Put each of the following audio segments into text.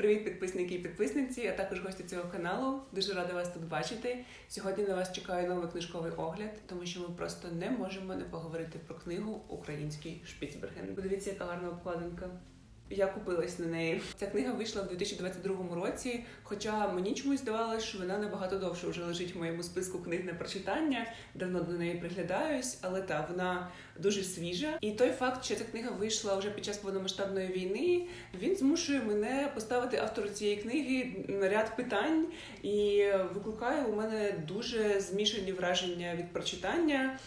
Привіт, підписники і підписниці, а також гості цього каналу. Дуже рада вас тут бачити. Сьогодні на вас чекає новий книжковий огляд, тому що ми просто не можемо не поговорити про книгу Український Шпіцберген. Подивіться, яка гарна обкладинка. Я купилась на неї. Ця книга вийшла в 2022 році. Хоча мені чомусь здавалося, що вона набагато довше вже лежить в моєму списку книг на прочитання. Давно до неї приглядаюсь, але та вона дуже свіжа. І той факт, що ця книга вийшла вже під час повномасштабної війни, він змушує мене поставити автору цієї книги на ряд питань і викликає у мене дуже змішані враження від прочитання.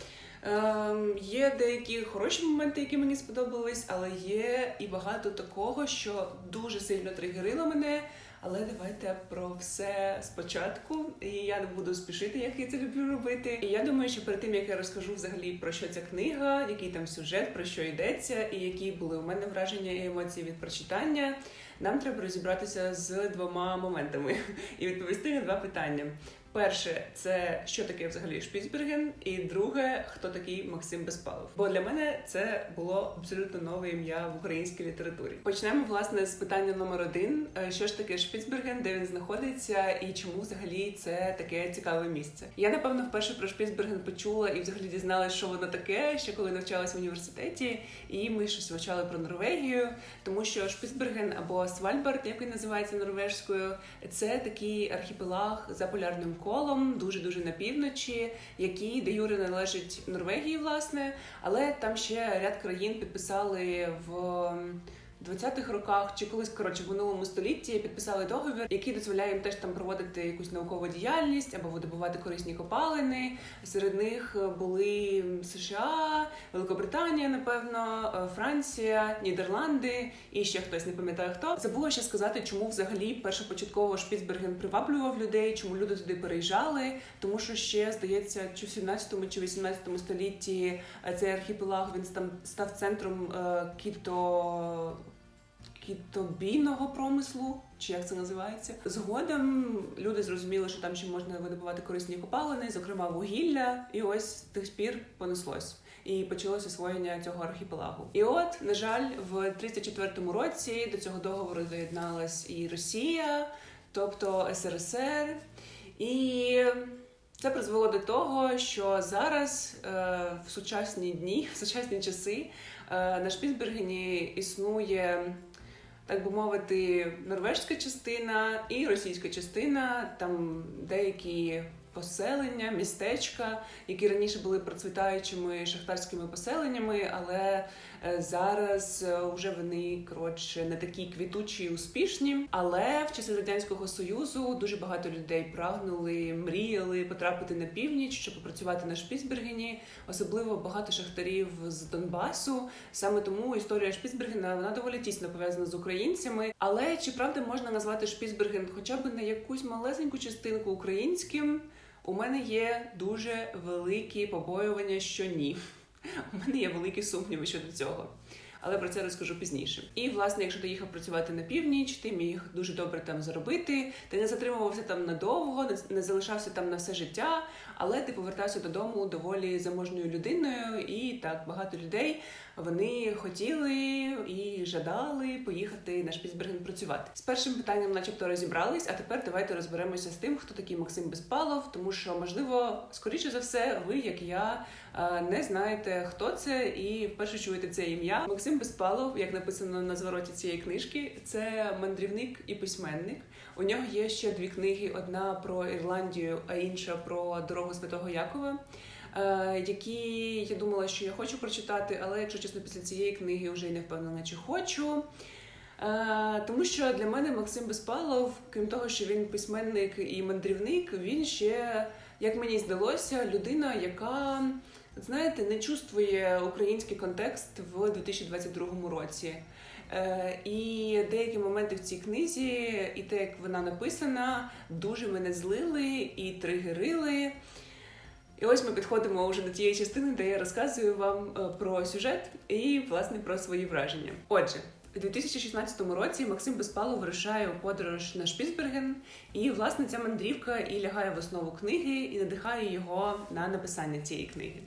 Ем, є деякі хороші моменти, які мені сподобались, але є і багато такого, що дуже сильно тригерило мене. Але давайте про все спочатку. І я не буду спішити, як я це люблю робити. І я думаю, що перед тим як я розкажу взагалі про що ця книга, який там сюжет, про що йдеться, і які були у мене враження і емоції від прочитання, нам треба розібратися з двома моментами і відповісти на два питання. Перше, це що таке взагалі Шпіцберген, і друге, хто такий Максим Безпалов. Бо для мене це було абсолютно нове ім'я в українській літературі. Почнемо власне з питання номер один: Е, що ж таке Шпіцберген, де він знаходиться, і чому взагалі це таке цікаве місце? Я напевно вперше про Шпіцберген почула і взагалі дізналася, що воно таке, ще коли навчалася в університеті, і ми щось вивчали про Норвегію, тому що Шпіцберген або Свальбард, він називається норвежською, це такий архіпелаг за полярним колом, дуже дуже на півночі, який де Юри належить Норвегії, власне, але там ще ряд країн підписали в. 20-х роках чи колись коротше в минулому столітті підписали договір, який дозволяє їм теж там проводити якусь наукову діяльність або видобувати корисні копалини. Серед них були США, Великобританія, напевно, е, Франція, Нідерланди і ще хтось не пам'ятаю хто. Забула ще сказати, чому взагалі першопочатково Шпіцберген приваблював людей, чому люди туди переїжджали. Тому що ще здається, чи в 17 чи 18 столітті е, цей архіпелаг він там став центром е, кіто кітобійного промислу, чи як це називається. Згодом люди зрозуміли, що там ще можна видобувати корисні копалини, зокрема вугілля, і ось з тих пір понеслось. І почалося освоєння цього архіпелагу. І от, на жаль, в 34-му році до цього договору доєдналась і Росія, тобто СРСР, і це призвело до того, що зараз е, в сучасні дні, в сучасні часи е, на Шпіцбергені існує так би мовити, норвежська частина і російська частина, там деякі поселення, містечка, які раніше були процвітаючими шахтарськими поселеннями, але е, зараз вже вони коротше не такі квітучі і успішні. Але в часи радянського союзу дуже багато людей прагнули, мріяли потрапити на північ, щоб попрацювати на Шпіцбергені, особливо багато шахтарів з Донбасу. Саме тому історія Шпіцбергена вона доволі тісно пов'язана з українцями. Але чи правда можна назвати Шпіцберген хоча б на якусь малесеньку частинку українським? У мене є дуже великі побоювання, що ні. У мене є великі сумніви щодо цього. Але про це розкажу пізніше. І власне, якщо ти їхав працювати на північ, ти міг дуже добре там заробити. Ти не затримувався там надовго, не залишався там на все життя, але ти повертався додому доволі заможною людиною. І так багато людей вони хотіли і жадали поїхати на Шпіцберген працювати. З першим питанням, начебто, розібрались. А тепер давайте розберемося з тим, хто такий Максим Безпалов, тому що можливо, скоріше за все, ви, як я, не знаєте, хто це, і вперше чуєте це ім'я. Максим Безпалов, як написано на звороті цієї книжки, це мандрівник і письменник. У нього є ще дві книги: одна про Ірландію, а інша про дорогу Святого Якова. Які я думала, що я хочу прочитати, але якщо чесно, після цієї книги вже й не впевнена, чи хочу. Тому що для мене Максим Безпалов, крім того, що він письменник і мандрівник, він ще, як мені здалося, людина, яка знаєте, не чувствує український контекст в 2022 році. Е, і деякі моменти в цій книзі, і те, як вона написана, дуже мене злили і тригерили. І ось ми підходимо вже до тієї частини, де я розказую вам е, про сюжет і, власне, про свої враження. Отже. У 2016 році Максим Безпалов вирушає у подорож на Шпіцберген, і власне ця мандрівка і лягає в основу книги, і надихає його на написання цієї книги.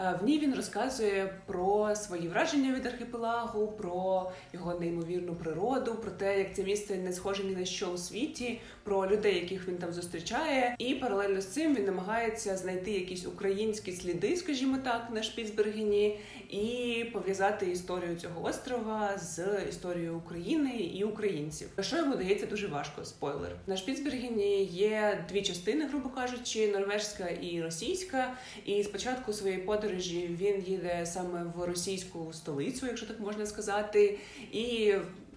Е, В ній він розказує про свої враження від архіпелагу, про його неймовірну природу, про те, як це місце не схоже ні на що у світі, про людей, яких він там зустрічає. І паралельно з цим він намагається знайти якісь українські сліди, скажімо так, на Шпіцбергені, і пов'язати історію цього острова з історією України і українців. Що йому дається дуже важко. Спойлер на Шпіцбергені є дві частини, грубо кажучи, норвежська і російська. І спочатку своєї подорожі він їде саме в російську столицю, якщо так можна сказати, і.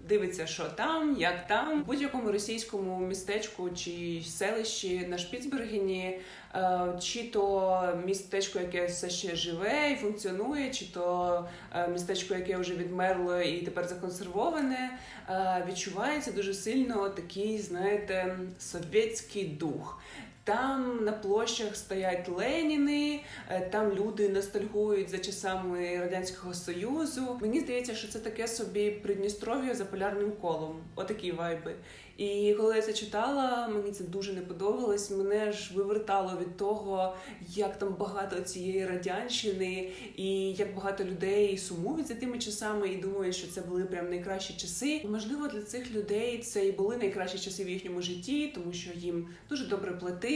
Дивиться, що там, як там, в будь-якому російському містечку чи селищі на Шпіцбергені, е, чи то містечко, яке все ще живе і функціонує, чи то е, містечко, яке вже відмерло і тепер законсервоване, е, відчувається дуже сильно такий, знаєте, совєтський дух. Там на площах стоять Леніни, е, там люди ностальгують за часами радянського союзу. Мені здається, що це таке собі Придністров'я за полярним колом. Отакі вайби. І коли я це читала, мені це дуже не подобалось. Мене ж вивертало від того, як там багато цієї радянщини, і як багато людей сумують за тими часами і думають, що це були прям найкращі часи. Можливо, для цих людей це і були найкращі часи в їхньому житті, тому що їм дуже добре платили,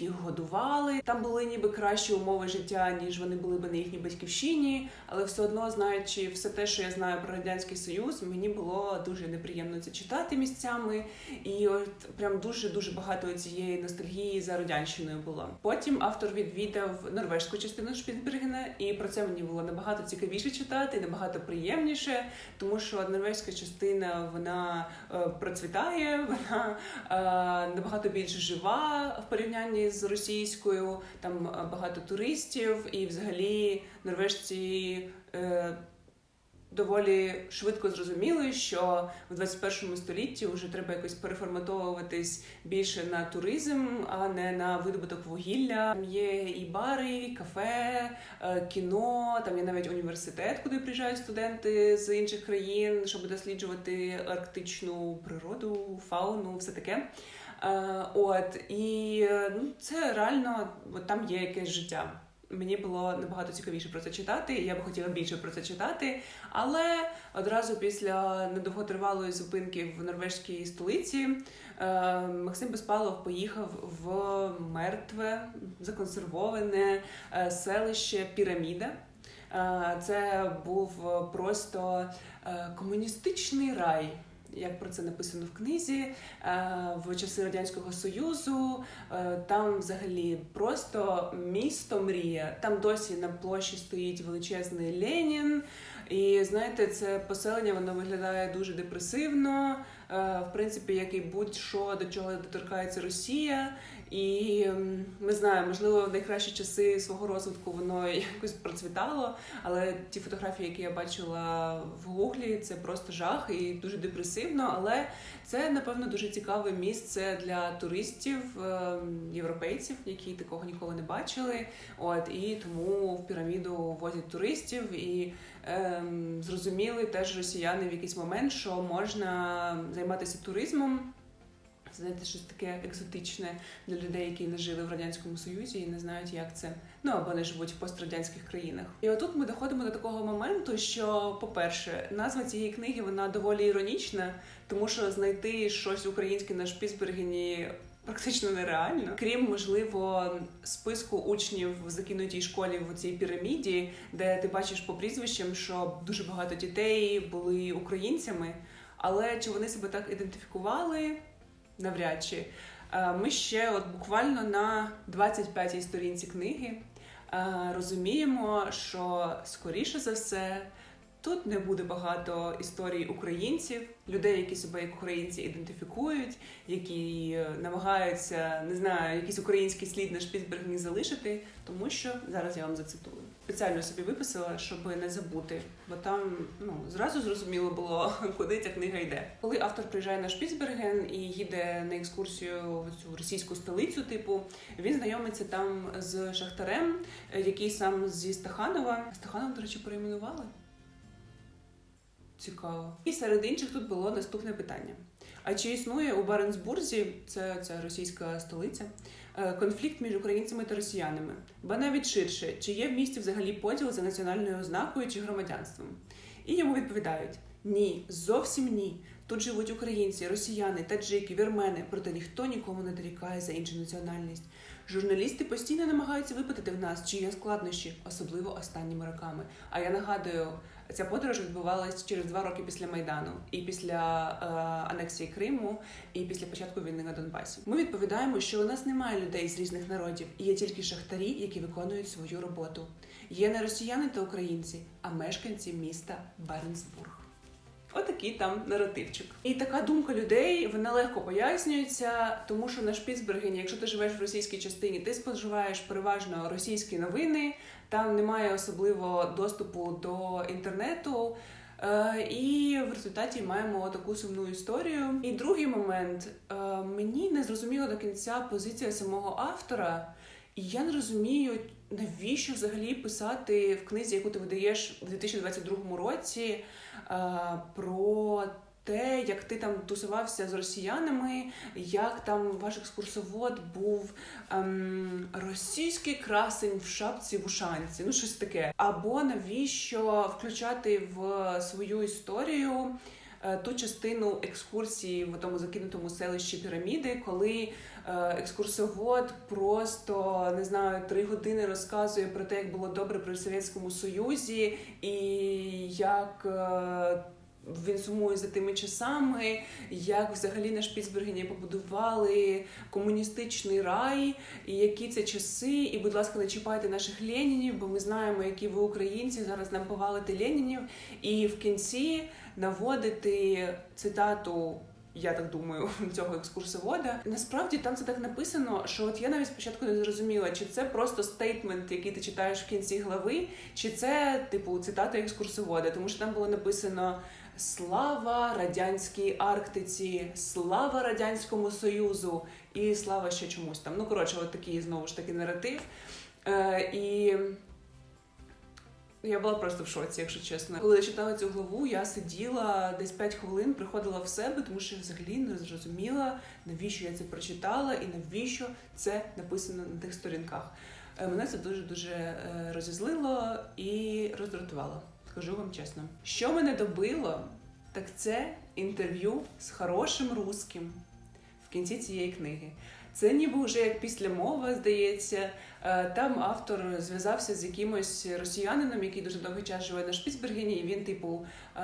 їх годували. Там були ніби кращі умови життя, ніж вони були би на їхній батьківщині. Але все одно, знаючи все те, що я знаю про радянський союз, мені було дуже неприємно це читати місцями. І от прям дуже дуже багато цієї ностальгії за радянщиною було. Потім автор відвідав норвежську частину Шпіцбергена, і про це мені було набагато цікавіше читати, набагато приємніше, тому що норвезька частина вона е, процвітає, вона е, набагато більш жива в порівнянні з російською. Там е, багато туристів, і взагалі норвежці. Е, доволі швидко зрозуміли, що в 21 столітті вже треба якось переформатовуватись більше на туризм, а не на видобуток вугілля. Там є і бари, і кафе, е, кіно. Там є навіть університет, куди приїжджають студенти з інших країн, щоб досліджувати арктичну природу, фауну, все таке. Е, От і ну, це реально от там є якесь життя. Мені було набагато цікавіше про це читати, і я б хотіла більше про це читати. Але одразу після недовготривалої зупинки в норвежській столиці е, Максим Безпалов поїхав в мертве, законсервоване е, селище Піраміда. Це був просто комуністичний рай. Як про це написано в книзі е, в часи радянського союзу, е, там взагалі просто місто мрія. Там досі на площі стоїть величезний Ленін. І знаєте, це поселення воно виглядає дуже депресивно. е, В принципі, як і будь-що до чого доторкається Росія. І м, не знаю, можливо, в найкращі часи свого розвитку воно якось процвітало, але ті фотографії, які я бачила в гуглі, це просто жах і дуже депресивно. Але це напевно дуже цікаве місце для туристів, ем, європейців, які такого ніколи не бачили. От і тому в піраміду возять туристів і ем, зрозуміли теж росіяни в якийсь момент, що можна займатися туризмом. Знаєте, щось таке екзотичне для людей, які не жили в радянському союзі і не знають, як це ну або не живуть в пострадянських країнах. І отут ми доходимо до такого моменту, що, по-перше, назва цієї книги вона доволі іронічна, тому що знайти щось українське на Шпіцбергені практично нереально. Крім можливо списку учнів в закинутій школі в цій піраміді, де ти бачиш по прізвищам, що дуже багато дітей були українцями. Але чи вони себе так ідентифікували? Навряд чи. Е, Ми ще от буквально на 25-й сторінці книги е, розуміємо, що скоріше за все тут не буде багато історій українців, людей, які себе як українці ідентифікують, які е, намагаються не знаю, якийсь український слід на Шпіцбергені залишити, тому що зараз я вам зацитую. Спеціально собі виписала, щоб не забути, бо там ну зразу зрозуміло було, куди ця книга йде. Коли автор приїжджає на Шпіцберген і їде на екскурсію в цю російську столицю, типу він знайомиться там з шахтарем, е, який сам зі Стаханова. Стаханова, до речі, перейменували. Цікаво. І серед інших тут було наступне питання. А чи існує у Баренцбурзі, це, це російська столиця, е, конфлікт між українцями та росіянами? Ба навіть ширше, чи є в місті взагалі поділ за національною ознакою чи громадянством? І йому відповідають: ні, зовсім ні. Тут живуть українці, росіяни, таджики, вірмени, проте ніхто нікому не дорікає за іншу національність. Журналісти постійно намагаються випитати в нас, чи є складнощі, особливо останніми роками. А я нагадую, ця подорож відбувалась через два роки після майдану, і після е, анексії Криму, і після початку війни на Донбасі. Ми відповідаємо, що у нас немає людей з різних народів, і є тільки шахтарі, які виконують свою роботу. Є не росіяни та українці, а мешканці міста Баренцбург. Отакий там наративчик. І така думка людей вона легко пояснюється, тому що на Шпіцбергені, якщо ти живеш в російській частині, ти споживаєш переважно російські новини, там немає особливо доступу до інтернету. Е, І в результаті маємо таку сумну історію. І другий момент е, мені не зрозуміла до кінця позиція самого автора, і я не розумію, навіщо взагалі писати в книзі, яку ти видаєш у 2022 році, е, про те, як ти там тусувався з росіянами, як там ваш екскурсовод був ем, російський красень в шапці в ушанці, ну щось таке. Або навіщо включати в свою історію ту частину екскурсії в тому закинутому селищі піраміди, коли е, екскурсовод просто не знаю три години розказує про те, як було добре при Совєтському Союзі, і як. е, він сумує за тими часами, як взагалі на Шпіцбергені побудували комуністичний рай, і які це часи. І, будь ласка, не чіпайте наших Ленінів, бо ми знаємо, які ви українці зараз нам повалите Ленінів. І в кінці наводити цитату. Я так думаю, цього екскурсовода. Насправді там це так написано, що от я навіть спочатку не зрозуміла, чи це просто стейтмент, який ти читаєш в кінці глави, чи це типу цитата екскурсовода, тому що там було написано Слава радянській Арктиці, слава Радянському Союзу і слава ще чомусь там. Ну коротше, от такий знову ж таки наратив. Е, і я була просто в шоці, якщо чесно. Коли я читала цю главу, я сиділа десь 5 хвилин, приходила в себе, тому що я взагалі не зрозуміла, навіщо я це прочитала і навіщо це написано на тих сторінках. Е, Мене це дуже дуже розізлило і роздратувало. Скажу вам чесно. Що мене добило, так це інтерв'ю з хорошим русським в кінці цієї книги. Це ніби вже як післямова, здається. Е, Там автор зв'язався з якимось росіянином, який дуже довгий час живе на Шпіцбергені, і він, типу, е,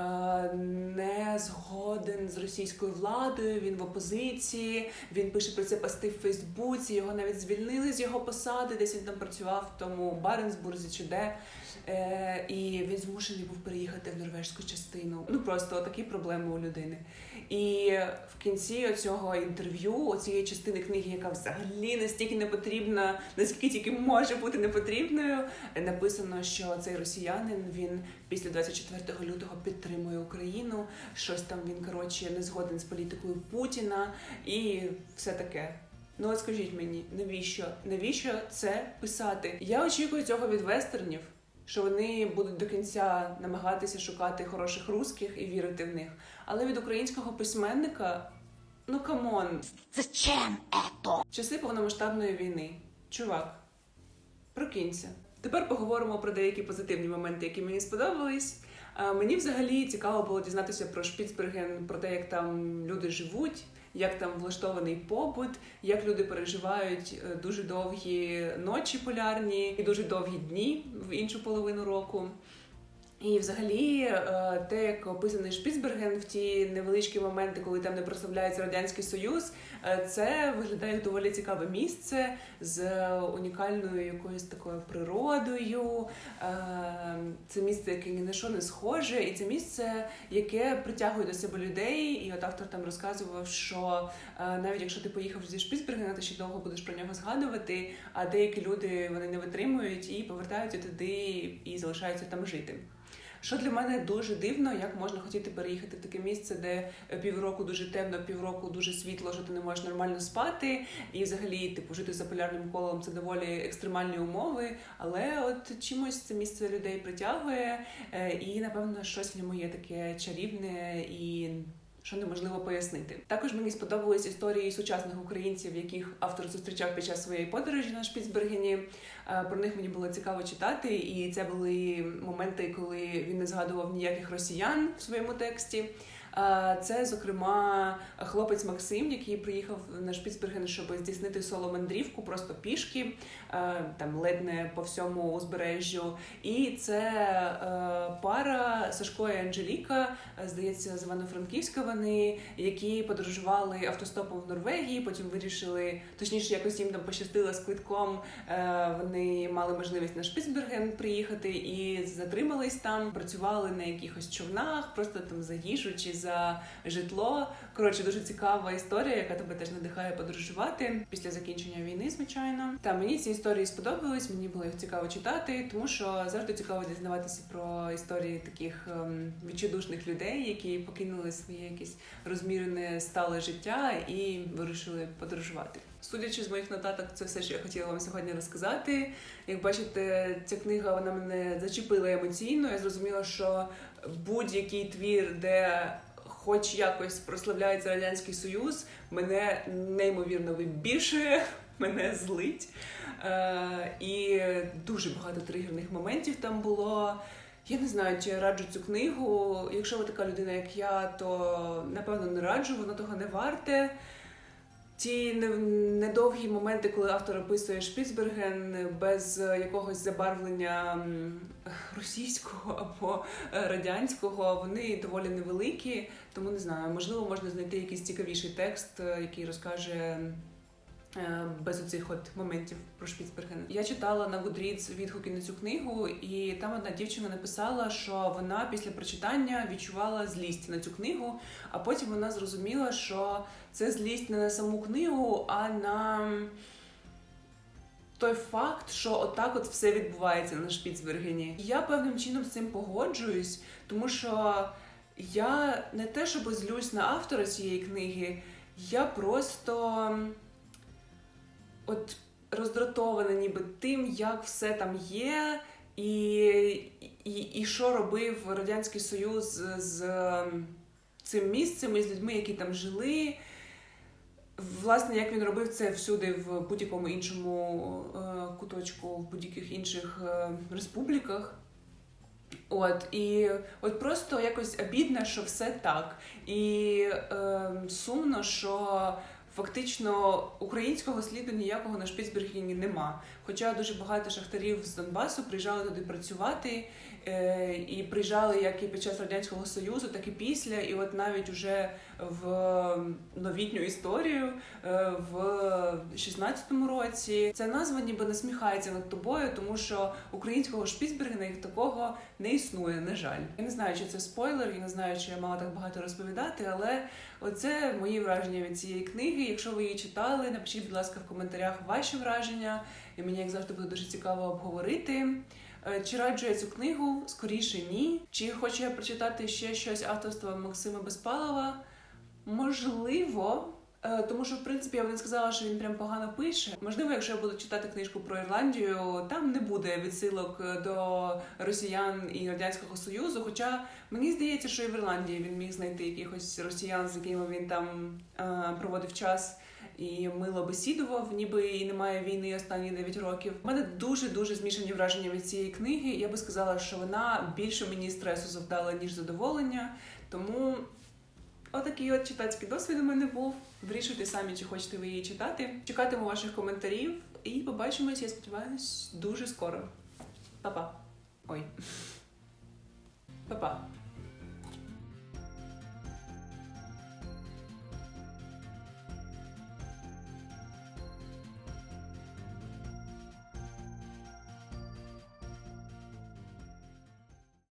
не згоден з російською владою, він в опозиції, він пише про це пости в Фейсбуці, його навіть звільнили з його посади, десь він там працював в тому Баренсбурзі чи де. Е, І він змушений був переїхати в норвежську частину. Ну просто такі проблеми у людини. І в кінці цього інтерв'ю, оцієї частини книги, яка взагалі настільки не потрібна, наскільки тільки може бути непотрібною, написано, що цей росіянин він після 24 лютого підтримує Україну. Щось там він коротше не згоден з політикою Путіна і все таке. Ну от скажіть мені, навіщо? Навіщо це писати? Я очікую цього від вестернів що вони будуть до кінця намагатися шукати хороших русських і вірити в них. Але від українського письменника, ну камон, Зачем это? часи повномасштабної війни. Чувак, прокинься. Тепер поговоримо про деякі позитивні моменти, які мені сподобались. Мені взагалі цікаво було дізнатися про Шпіцберген, про те, як там люди живуть, як там влаштований побут, як люди переживають е, дуже довгі ночі полярні і дуже довгі дні в іншу половину року. І взагалі, е, те, як описаний Шпіцберген в ті невеличкі моменти, коли там не прославляється радянський союз, е, це виглядає доволі цікаве місце з унікальною якоюсь такою природою. Е, Це місце, яке ні на що не схоже, і це місце, яке притягує до себе людей. І от автор там розказував, що навіть якщо ти поїхав зі Шпіцбергена, ти ще довго будеш про нього згадувати. А деякі люди вони не витримують і повертаються туди і залишаються там жити. Що для мене дуже дивно, як можна хотіти переїхати в таке місце, де півроку дуже темно, півроку дуже світло, що ти не можеш нормально спати, і взагалі, типу, жити за полярним колом це доволі екстремальні умови. Але от чимось це місце людей притягує, і напевно щось в ньому є таке чарівне і що неможливо пояснити. Також мені сподобались історії сучасних українців, яких автор зустрічав під час своєї подорожі на Шпіцбергені. Е, Про них мені було цікаво читати, і це були моменти, коли він не згадував ніяких росіян в своєму тексті. Це, зокрема, хлопець Максим, який приїхав на Шпіцберген, щоб здійснити соло-мандрівку просто пішки, там ледь не по всьому узбережжю. І це е, пара Сашко і Анжеліка, здається, з Івано-Франківська вони, які подорожували автостопом в Норвегії, потім вирішили, точніше, якось їм там пощастило з квитком. е, Вони мали можливість на Шпіцберген приїхати і затримались там, працювали на якихось човнах, просто там за їжу чи за житло. Коротше, дуже цікава історія, яка тебе теж надихає подорожувати після закінчення війни, звичайно. Та мені ці історії сподобались, мені було їх цікаво читати, тому що завжди цікаво дізнаватися про історії таких ем, відчайдушних людей, які покинули своє якесь розмірене стале життя і вирішили подорожувати. Судячи з моїх нотаток, це все, що я хотіла вам сьогодні розказати. Як бачите, ця книга вона мене зачепила емоційно. Я зрозуміла, що будь-який твір, де хоч якось прославляється радянський союз, мене неймовірно вибільшує, мене злить. Е, і дуже багато тригерних моментів там було. Я не знаю, чи я раджу цю книгу. Якщо ви така людина, як я, то напевно не раджу, воно того не варте. Ті недовгі моменти, коли автор описує Шпіцберген без е, якогось забарвлення російського або е, радянського, вони доволі невеликі, тому не знаю, можливо, можна знайти якийсь цікавіший текст, е, який розкаже. Е, Без оцих от моментів про Шпіцберген. Я читала на Goodreads відгуки на цю книгу, і там одна дівчина написала, що вона після прочитання відчувала злість на цю книгу, а потім вона зрозуміла, що це злість не на саму книгу, а на той факт, що отак от все відбувається на Шпіцбергені. Я певним чином з цим погоджуюсь, тому що я не те, щоб злюсь на автора цієї книги, я просто от роздратована ніби тим, як все там є, і, і, і що робив Радянський Союз з ем, цим місцем і з людьми, які там жили. Власне, як він робив це всюди в будь-якому іншому е, куточку, в будь-яких інших е, республіках. От, і от просто якось обідно, що все так. І е, сумно, що фактично українського сліду ніякого на Шпіцбергені нема. Хоча дуже багато шахтарів з Донбасу приїжджали туди працювати, е, і приїжджали як і під час Радянського Союзу, так і після. І от навіть уже в новітню історію е, в 16-му році ця назва ніби насміхається над тобою, тому що українського Шпіцбергена як такого не існує, на жаль. Я не знаю, чи це спойлер, я не знаю, чи я мала так багато розповідати, але оце мої враження від цієї книги. Якщо ви її читали, напишіть, будь ласка, в коментарях ваші враження, і мені, як завжди, буде дуже цікаво обговорити. Е, Чи раджу я цю книгу? Скоріше ні. Чи хочу я прочитати ще щось авторства Максима Безпалова? Можливо. Е, Тому що, в принципі, я б не сказала, що він прям погано пише. Можливо, якщо я буду читати книжку про Ірландію, там не буде відсилок до росіян і радянського союзу. Хоча мені здається, що і в Ірландії він міг знайти якихось росіян, з якими він там е, проводив час і мило бесідував, ніби і немає війни останні 9 років. У мене дуже дуже змішані враження від цієї книги. Я би сказала, що вона більше мені стресу завдала ніж задоволення. Тому отакий от читацький досвід у мене був. Вирішуйте самі, чи хочете ви її читати. Чекатиму ваших коментарів і побачимось, я сподіваюсь, дуже скоро. Па-па. Ой. Па-па.